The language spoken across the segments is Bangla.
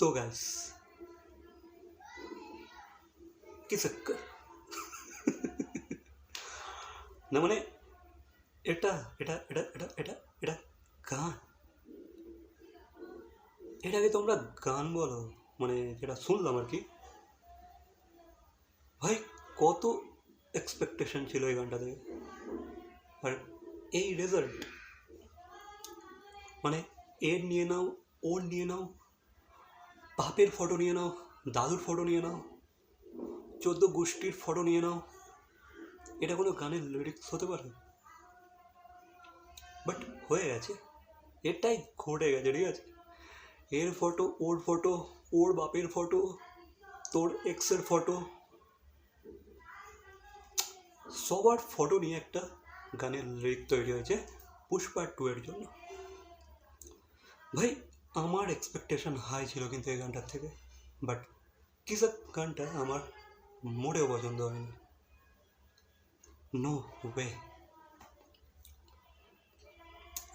तो गाइस কি চক্কর না মানে এটা এটা এটা এটা এটা এটা গান এটাকে তোমরা গান বলো মানে যেটা শুনলাম আর কি ভাই কত এক্সপেকটেশন ছিল এই গানটা থেকে আর এই রেজাল্ট মানে এর নিয়ে নাও ওর নিয়ে নাও বাপের ফটো নিয়ে নাও, দাদুর ফটো নিয়ে নাও, চোদ্দ গোষ্ঠীর ফটো নিয়ে নাও। এটা কোনো গানের লিরিক্স হতে পারে? বাট হয়ে গেছে। এটাই ঘটে গেছে, ঠিক আছে? এর ফটো ওর ফটো ওর বাপের ফটো তোর এক্সের ফটো সবার ফটো নিয়ে একটা গানের লিরিক তৈরি হয়েছে পুষ্পা টু এর জন্য। ভাই আমার এক্সপেকটেশন হাই ছিল কিন্তু এই গানটার থেকে। বাট কিসব গানটা আমার মোটেও পছন্দ হয়নি। নো ওয়ে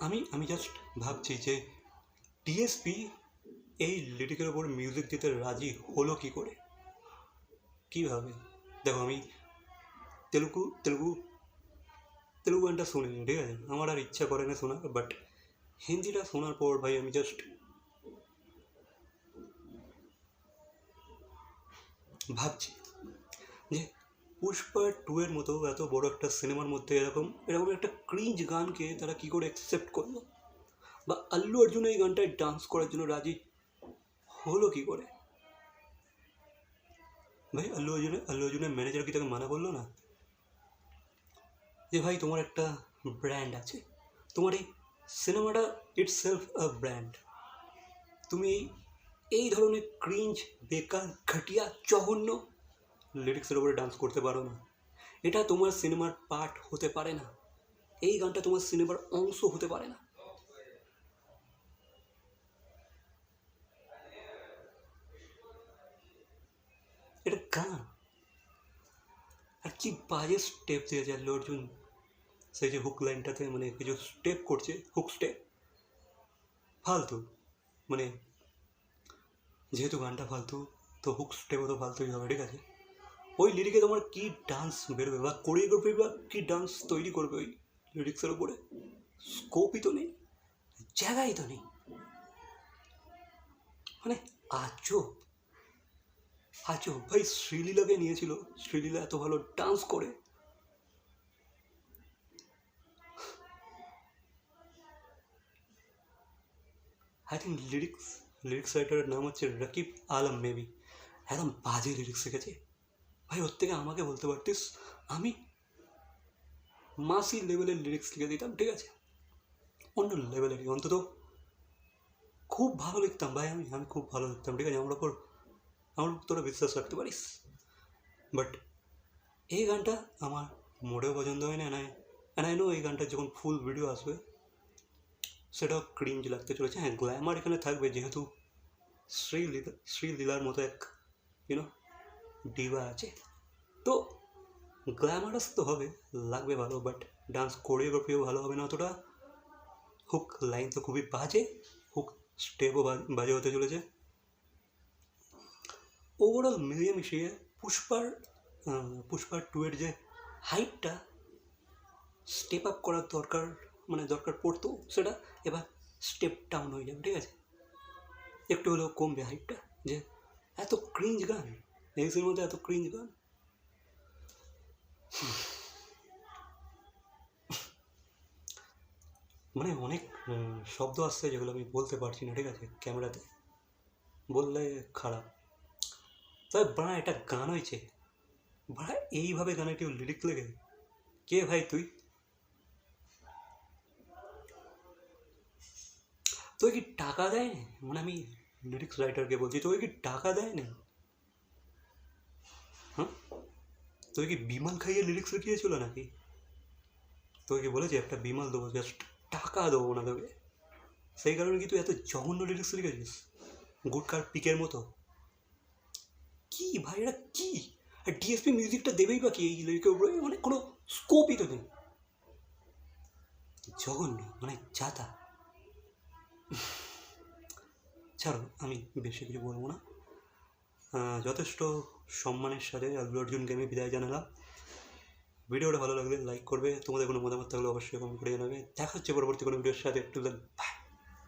আমি আমি জাস্ট ভাবছি যে ডিএসপি এই লিরিকের ওপর মিউজিক দিতে রাজি হলো কি করে? কীভাবে দেখো আমি তেলুগু তেলুগু তেলুগু গানটা শুনিনি, ঠিক আছে? আমার আর ইচ্ছা করে না শোনার বাট হিন্দিটা শোনার পর ভাই আমি জাস্ট ভাবছি যে পুষ্পা টু এর মতো এত বড় একটা সিনেমার মধ্যে এরকম এরকম একটা ক্রিঞ্জ গানকে তারা কী করে অ্যাকসেপ্ট করল? বা আল্লু অর্জুন এই গানটায় ডান্স করার জন্য রাজি হলো কী করে? ভাই, আল্লু অর্জুনের আল্লু অর্জুনের ম্যানেজার কি তাকে মানা করল না? যে ভাই, তোমার একটা ব্র্যান্ড আছে। তোমার এই সিনেমাটা ইটস সেলফ আ ব্র্যান্ড তুমি এই ধরনের ক্রিঞ্জ বেকার, ঘটিয়া, জঘন্য লিরিক্সের উপরে ডান্স করতে পারো না। এটা তোমার সিনেমার পার্ট হতে পারে না। এই গানটা তোমার সিনেমার অংশ হতে পারে না। এটা গান। আর কি বাজে স্টেপ দিয়েছে আল্লু অর্জুন। সেই যে হুক লাইনটাতে মানে কিছু স্টেপ করছে হুক স্টেপ ফালতু। মানে যেহেতু গানটা ফালতু, তো হুক স্টেপও তো ফালতুই হবে, ঠিক আছে? ওই লিরিকে তোমার কী ডান্স বেরোবে বা কোরিওগ্রাফি বা কী ডান্স তৈরি করবে ওই লিরিক্সের উপরে? স্কোপই তো নেই, জায়গাই তো নেই। মানে আজব আজব। ভাই শ্রীলীলাকে নিয়েছিল, শ্রীলীলা এত ভালো ডান্স করে। আই থিঙ্ক লিরিক্স লিরিক্স রাইটারের নাম হচ্ছে রাকিব আলম মেবি একদম বাজে লিরিক্স শিখেছে ভাই, ওর থেকে আমাকে বলতে পারতিস? আমি মাসি লেভেলের লিরিক্স লিখে দিতাম, ঠিক আছে? অন্য লেভেলের অন্তত খুব ভালো লিখতাম ভাই আমি আমি খুব ভালো লিখতাম, ঠিক আছে? আমার ওপর আমার তোরা বিশ্বাস রাখতে পারিস? বাট এই গানটা আমার মোটেও পছন্দ হয় না অ্যান্ড আই নো এই গানটার যখন ফুল ভিডিও আসবে সেটাও ক্রিঞ্জ লাগতে চলেছে। হ্যাঁ গ্ল্যামার এখানে থাকবে, যেহেতু শ্রীলীলা শ্রীলীলার মতো এক ইউনো ডিবা আছে। তো গ্ল্যামারাস তো হবে, লাগবে ভালো বাট ডান্স কোরিওগ্রাফিও ভালো হবে না অতটা। হুক লাইন তো খুবই বাজে হুক স্টেপও বাজে হতে চলেছে। ওভারঅল মিলিয়ে মিশিয়ে পুষ্পার পুষ্পার টু এর যে হাইটটা স্টেপ আপ করার দরকার মানে দরকার পড়তো, সেটা এবার স্টেপ ডাউন হয়ে যাবে, ঠিক আছে? একটু হলেও কমবে হাইটটা যে এত ক্রিঞ্জ গান এই সিনেমাতে এত ক্রিঞ্জ গান? মানে অনেক শব্দ আসছে যেগুলো আমি বলতে পারছি না, ঠিক আছে, ক্যামেরাতে। বললে খারাপ। তবে বাড়া এটা গান হয়েছে, বাড়া এইভাবে গানের কেউ লিরিক্স লেগে কে ভাই তুই? তোকে কি টাকা দেয় না মানে আমি লিরিক্স রাইটারকে বলছি, তোকে কি টাকা দেয় না হ্যাঁ? তোকে কি বিমাল খাইয়ে লিরিক্স লিখিয়েছিল নাকি? তোকে কি বলেছে, একটা বিমাল দেবো জাস্ট টাকা দেবো না তোকে? সেই কারণে কি তুই এত জঘন্য লিরিক্স লিখেছিস গুটকার পিকের মতো? কি ভাই এটা কি? আর ডিএসপি মিউজিকটা দেবেই বা কি এই লিরিকের উপরে? মানে কোনো স্কোপই তো নেই। জঘন্য মানে যাতা। ছাড়ো আমি বেশি কিছু বলব না। যথেষ্ট সম্মানের সাথে আল্লু অর্জুনকে আমি বিদায় জানালাম। ভিডিওটা ভালো লাগলে লাইক করবে। তোমাদের কোনো মতামত থাকলে অবশ্যই কমেন্ট করে জানাবে। দেখা হচ্ছে পরবর্তী কোনো ভিডিওর সাথে। একটু